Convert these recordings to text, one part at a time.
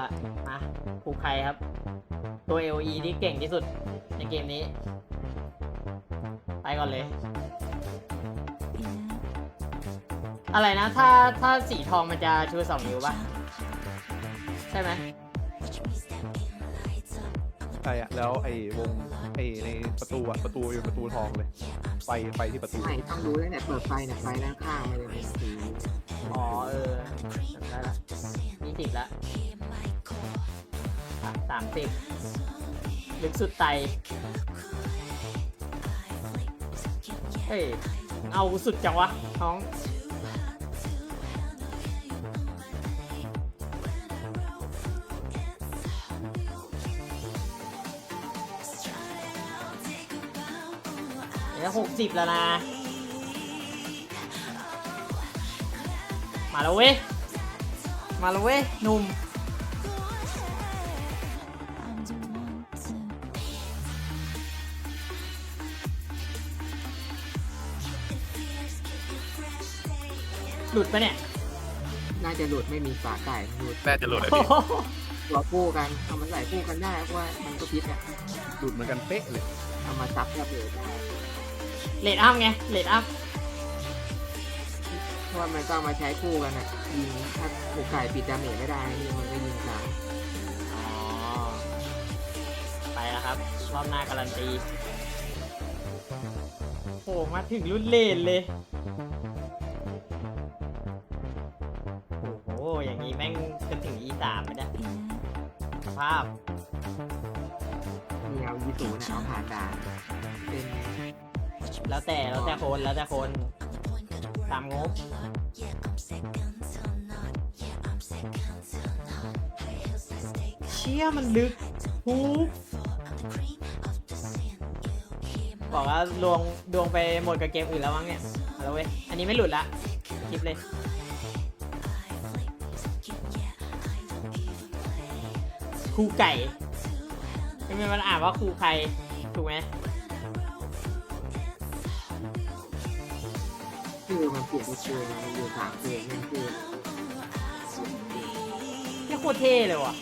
ละมาครูใครครับ ตัว LE ที่เก่งที่สุดในเกมนี้ ไปก่อนเลย อะไรนะ ถ้าถ้าสีทองมันจะชูสองนิ้วปะใช่ไหม ใช่อะแล้วไอ้วง ไอ้ในประตูอะประตูเป็นประตูทองเลย ไฟไฟที่ประตูไม่ต้องรู้ตั้งแต่เปิดไฟเนี่ยไฟด้านข้างมันจะเป็นสีอ๋อเออจำได้ละมีสิบละสามสิบลึกสุดไตเฮ้ยเอาสุดจังวะน้อง เดี๋ยวหกสิบแล้วนะ มาแล้วเว้ย มาแล้วเว้ยหนุ่ม หลุดปะเนี่ย น่าจะหลุดไม่มีฝาไก่หลุดน่าจะหลุดอะโอ้พี่โหตัวคู่กันเอามันใส่คู่กันได้เพราะว่ามันก็พิษอะดูดเหมือนกันเป๊ะเลย เอามาซับระเบิดได้ เลดอัพไงเลดอัพเพราะว่ามันก็เอามาใช้คู่กันอะยิงถ้าหมูไก่ปิดดาเมจไม่ได้นี่มันก็ยิงซ้ำอ๋อ ไปแล้วครับ รอบหน้าการันตี โอ้มาถึงรุ่นเลนเลย โอ้โห อย่างนี้แม่งจะถึง E3 ไหมเนี่ยสภาพ นี่เอายีสูนะเอาผ่านด่านเป็น แล้วแต่แล้วแต่คนแล้วแต่คนตามงบเชี่ยมันลึกหูบอกว่าดวงดวงไปหมดกับเกมอื่นแล้วมั้งเนี่ยเอาละเว้ยอันนี้ไม่หลุดละคลิปเลยครูไก่ไม่เป็นมันอ่านว่าครูใครถูกไหม ชื่อมันเปลี่ยนชื่อมันอยู่สามเพลงนั่นคือนี่โคตรเท่เลยว่ะ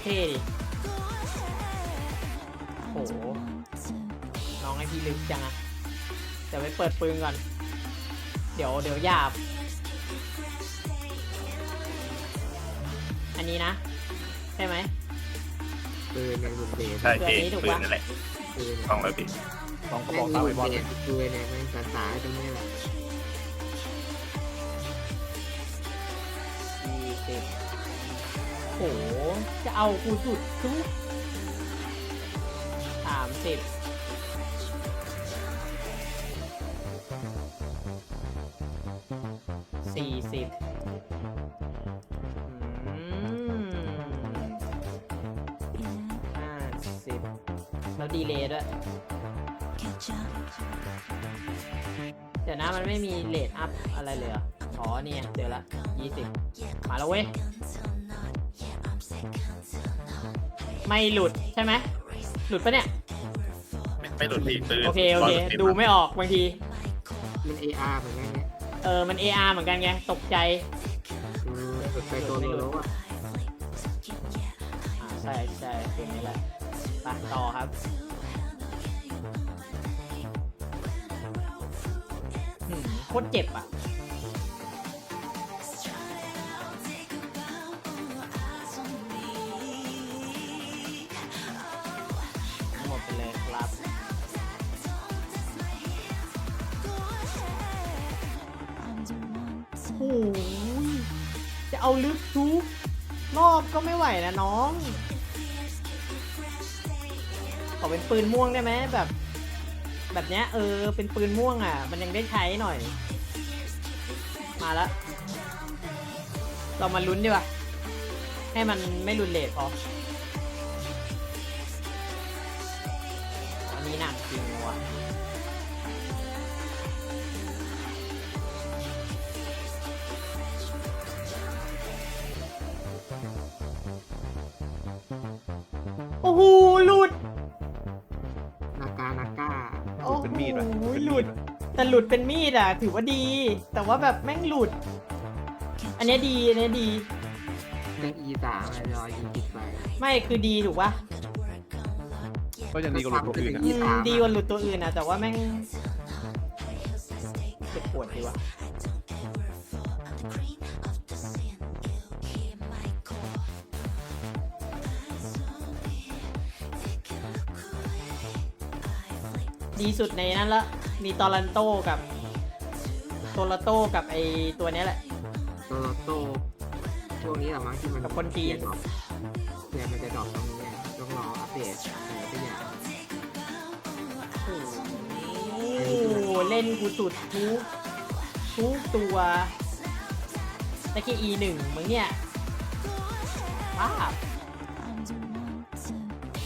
เท่ดิโหน้องให้พี่ลึกจังอะเดี๋ยวไปเปิดปืนก่อน เดี๋ยวเดี๋ยวหยาบ อันนี้นะ ใช่ไหมปืนในบุนเบสใช่พี่เดือนนี้ถูกปืนปะ นั่นแหละ ปืนต้องแล้วพี่สองกระบแม่อกงตามีไวบบุอลนเบสปืนเนี่ยมันภาษาจะไม่แบบสี่สิบโห จะเอากูสุดทุกสามสิบ แล้วดีเลย์ด้วย เดี๋ยวนะมันไม่มีเลทอัพอะไรเลยเหรออ๋อเนี่ยเดี๋ยวละยี่สิบมาแล้วเว้ย ไม่หลุดใช่ไหม หลุดปะเนี่ย ไม่ไม่หลุดพี่ปืนโอเค โอเค 100%ดูไม่ออกบางที มัน AR เหมือนกันเนี่ยเออ มัน AR เหมือนกันไง ตกใจคือไปตัวโลโลอะอ่าใช่ใช่เป็นนี้แหละ ไปต่อครับหืมโคตรเจ็บอะ หมดไปเลยครับโอ้โหจะเอาลึกทุกรอบก็ไม่ไหวนะน้องข อเป็นปืนม่วงได้ไหมแบบ แบบเนี้ยเออเป็นปืนม่วงอะ มันยังได้ใช้หน่อย มาแล้วเรามาลุ้นดีกว่าให้มันไม่รุนเลทพออันนี้หนักจริงว่ะโอ้โห แต่หลุดหลุดเป็นมีดอะถือว่าดี แต่ว่าแบบแม่งหลุด อันเนี้ยดีอันเนี้ยดี เรื่อง E สามรอยยิงติดไปไม่คือดีถูกปะก็ยังดีกว่าหลุดตัวอื่นอะอืมดีกว่าหลุดตัวอื่นนะแต่ว่าแม่งเจ็บปวดดีว่ะดีสุดในนั้นละ มีตอรันโตกับโตลาโตกับไอตัวเนี้ยแหละ โตโลโตช่วงนี้แหละมั้งที่มันกับคนจีนเปลี่ยดอกเนี่ยมันจะดรอกตรงนี้ไงต้องรออัปเดตอะไรสักอย่างโอ้โหเล่นกูสุดทุกทุกตัวตะกี้ E หนึ่งมึงเนี่ยภาพ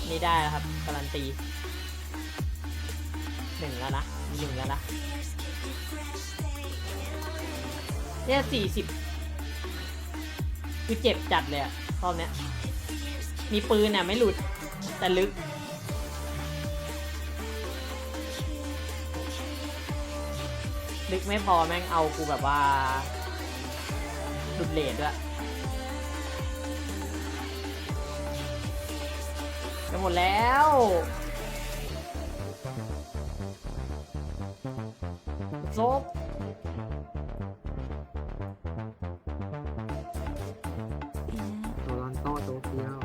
นี่ได้แล้วครับการันตี หนึ่งแล้วนะมีหนึ่งแล้วนะเนี่ยสี่สิบคือเจ็บจัดเลยอะรอบเนี้ย มีปืนอะไม่หลุด แต่ลึกลึกไม่พอแม่งเอากูแบบว่าหลุดเลทด้วยจะหมดแล้ว ซบโตลอนโตโตเกียว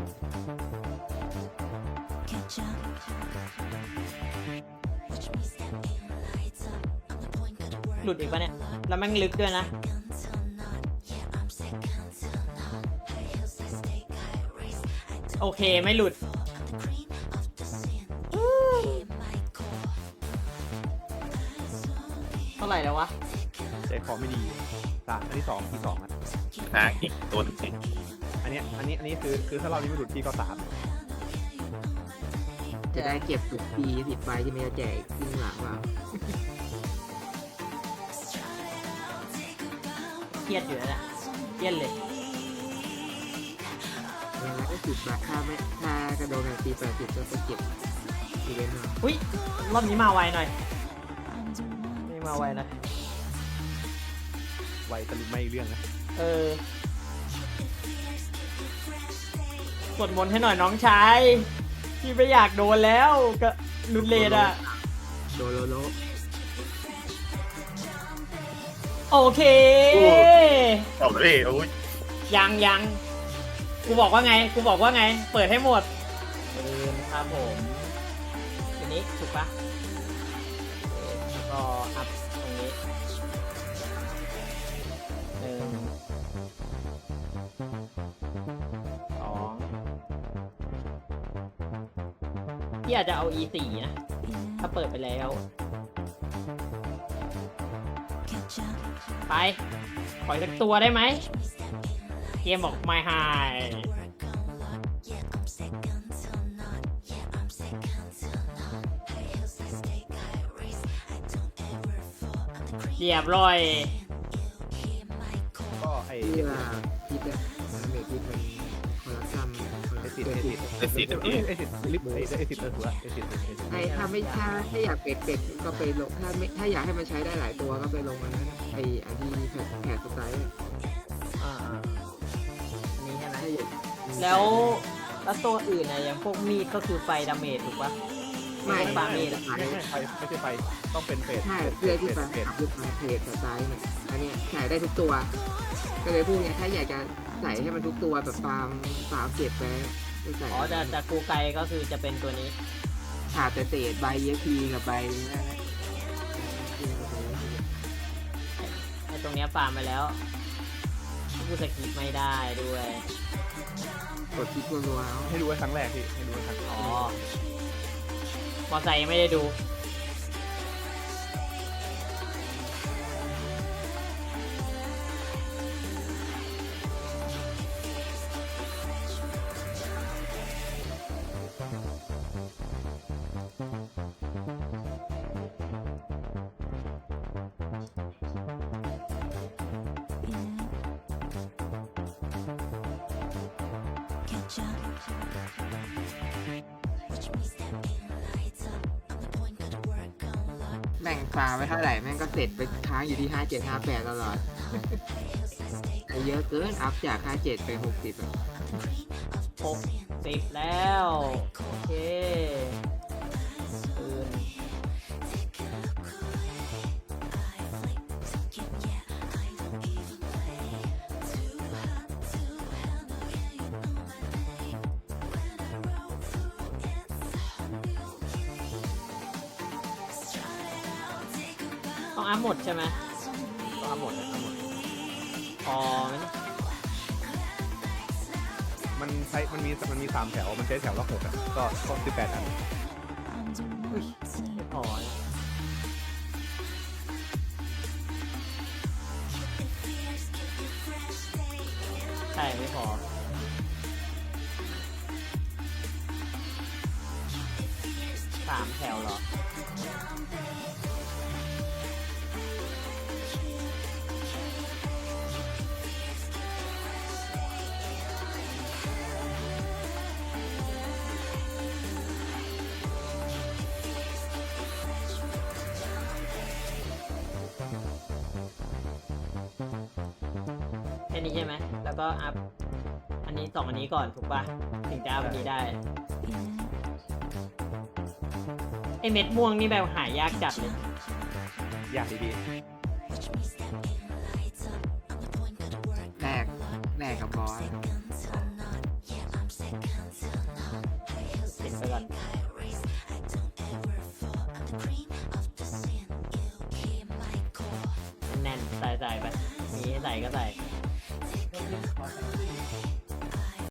หลุดอีกปะเนี่ย แล้วแม่งลึกด้วยนะ โอเคไม่หลุด ไหร่แล้ววะใจคอไม่ดีสามอันที่สองที่สองอะหาอีกตัวหนึงสิอันเนี้ยอันนี้อันนี้คือคือถ้าเรานี้ไม่หลุดพี่ก็สามจะได้เก็บสุดปีสิบใบที่ไม่จะแจกอีกครึ่งหลังเปล่าเครียดอยู่แล้วเนี่ยเครียดเลย อย่างนั้นก็สิบใบถ้าไม่ถ้ากระโดดในปีแปดสิบก็ไปเก็บอีเวนต์มาอุ้ยรอบนี้มาไวหน่อยนี่ มาไวหนะ ไวตะลุมไม่เรื่องนะ เออสวดมนต์ให้หน่อยน้องชายพี่ไม่อยากโดนแล้วก็ลุดเลดอะโดโลโลโอเคเอาเลยโอ้ยยังยังกูบอกว่าไง กูบอกว่าไง เปิดให้หมดเออครับผมทีนี้ถูกปะเออแล้ว ก็อัพตรงนี้หนึ่งสองพี่อาจจะเอา e 4นะ ถ้าเปิดไปแล้ว ไป ขออีกสักตัวได้ไหม เกมบอก my high เรียบร้อย ก็ไอ้ที่ว่าพิษอะมันเมพิษมันคอลลาซัมคอลไอ้ลาสิซัทมธิ์ไอ้สิทธิ์ไอ้สีเดี๋ยวเอ้นี้ยไอ้สิทธิ์ลิฟต์ไอ้ไอ้สิทธิ์เออถูกละไอ้สิทธิ์ไอ้สิทธิ์ไอ้ถ้าไม่ถ้าถ้าอยากเป็ดเป็ดก็ไปลงถ้าไม่ถ้าอยากให้มันใช้ได้หลายตัวก็ไปลงมันนะไอ้อันที่แผดแผดสไตล์อะอ่าๆอันนี้ใช่ไหมถ้าอยากแล้วแล้วตัวอื่นอะอย่างพวกมีดก็คือไฟดาเมจถูกปะ ไม่ไม่ปามีดอะไม่ไม่ไปไม่ใช่ไปต้องเป็นเฟสใช่เพื่อที่จะเฟสขับลูกมาเพจสไตล์เนี่ยอันเนี้ยใส่ได้ทุกตัว ก็เลยพูดไงถ้าอยากจะใส่ให้มันทุกตัวแบบฟาร์มฟาร์มเก็บไว้ไม่ใส่อ๋อแต่แต่กูไกลก็คือจะเป็นตัวนี้ขาดแต่เศษใบเยพีกับใบนั่นะไอ้ตรงเนี้ยฟาร์มไปแล้วกูสกิปไม่ได้ด้วยกดคลิกรัวๆให้ดูไว้ครั้งแรกพี่ให้ดูไว้ครั้งอ๋อ อไซค์ไม่ได้ดู Catch แม่งฟาร์มไว้เท่าไหร่แม่งก็เสร็จไปค้างอยู่ที่ห้าเจ็ดห้าแปดตลอดแต่เยอะเกินอัพจากห้าเจ็ดไปหกสิบหกสิบแล้ว โอเค ต้องอัพหมดใช่ไหมก็เอาหมดเลยเอาหมดพอไหมเนี่ยมันใช้มันมีมันมีสามแถว มันใช้แถวละหกอะก็ก็สิบแปดอันอุ้ยไม่พอนะใช่ไม่พอ สามแถวเหรอ นี้ใช่ไหม แล้วก็อัพ อันนี้สองอันนี้ก่อนถูกปะถึงจะอัพอันนี้ได้ ไอเม็ดม่วงนี่แบบหายากจัดเลย อยากดีแรกแรกกับบอสเก็บไปก่อนแน่นๆใส่ใส่ไป มีให้ใส่ก็ใส่ apartment, please.